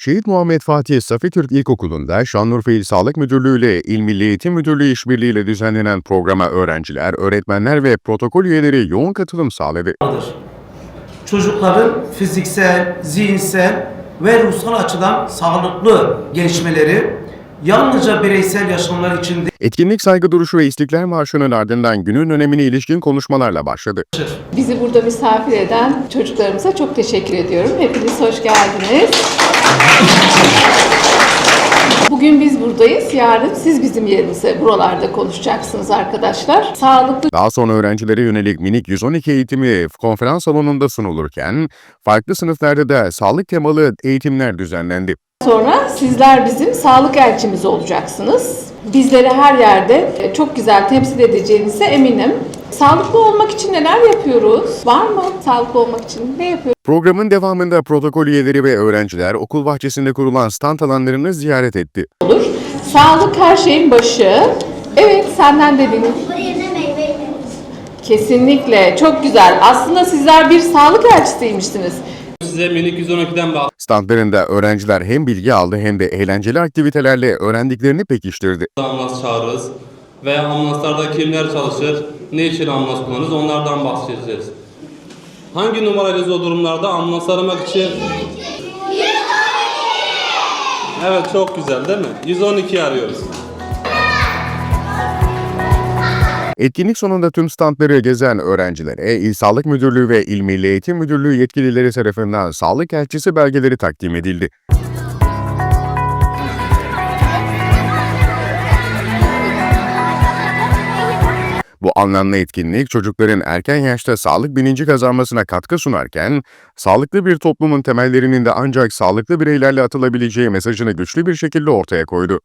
Şehit Muhammed Fatih Safi Türk İlkokulu'nda Şanlıurfa İl Sağlık Müdürlüğü ile İl Milli Eğitim Müdürlüğü işbirliğiyle düzenlenen programa öğrenciler, öğretmenler ve protokol üyeleri yoğun katılım sağladı. Çocukların fiziksel, zihinsel ve ruhsal açıdan sağlıklı gelişmeleri yalnızca bireysel yaşamlar için Etkinlik saygı duruşu ve İstiklal Marşı'nın ardından günün önemine ilişkin konuşmalarla başladı. Bizi burada misafir eden çocuklarımıza çok teşekkür ediyorum. Hepiniz hoş geldiniz. Bugün biz buradayız, yarın siz bizim yerimize buralarda konuşacaksınız arkadaşlar. Sağlıklı Daha sonra öğrencilere yönelik minik 112 eğitimi konferans salonunda sunulurken, farklı sınıflarda da sağlık temalı eğitimler düzenlendi. sonra sizler bizim sağlık elçimiz olacaksınız. Bizleri her yerde e, çok güzel temsil edeceğinize eminim. Sağlıklı olmak için neler yapıyoruz? Var mı sağlıklı olmak için ne yapıyoruz? Programın devamında protokol üyeleri ve öğrenciler okul bahçesinde kurulan stand alanlarını ziyaret etti. olur. Sağlık her şeyin başı. Evet senden de benim. Kesinlikle çok güzel. Aslında sizler bir sağlık elçisiymişsiniz. Size minik 112'den bahsedeyim. Standlarında öğrenciler hem bilgi aldı hem de eğlenceli aktivitelerle öğrendiklerini pekiştirdi. ambulans çağırırız. Veya ambulanslarda kimler çalışır, ne için ambulans kullanırız onlardan bahsedeceğiz. Hangi numarayız o durumlarda ambulans aramak için? Evet çok güzel değil mi? 112 arıyoruz. Etkinlik sonunda tüm standları gezen öğrencilere İl Sağlık Müdürlüğü ve İl Milli Eğitim Müdürlüğü yetkilileri tarafından sağlık elçisi belgeleri takdim edildi. Bu anlamlı etkinlik çocukların erken yaşta sağlık bilinci kazanmasına katkı sunarken, sağlıklı bir toplumun temellerinin de ancak sağlıklı bireylerle atılabileceği mesajını güçlü bir şekilde ortaya koydu.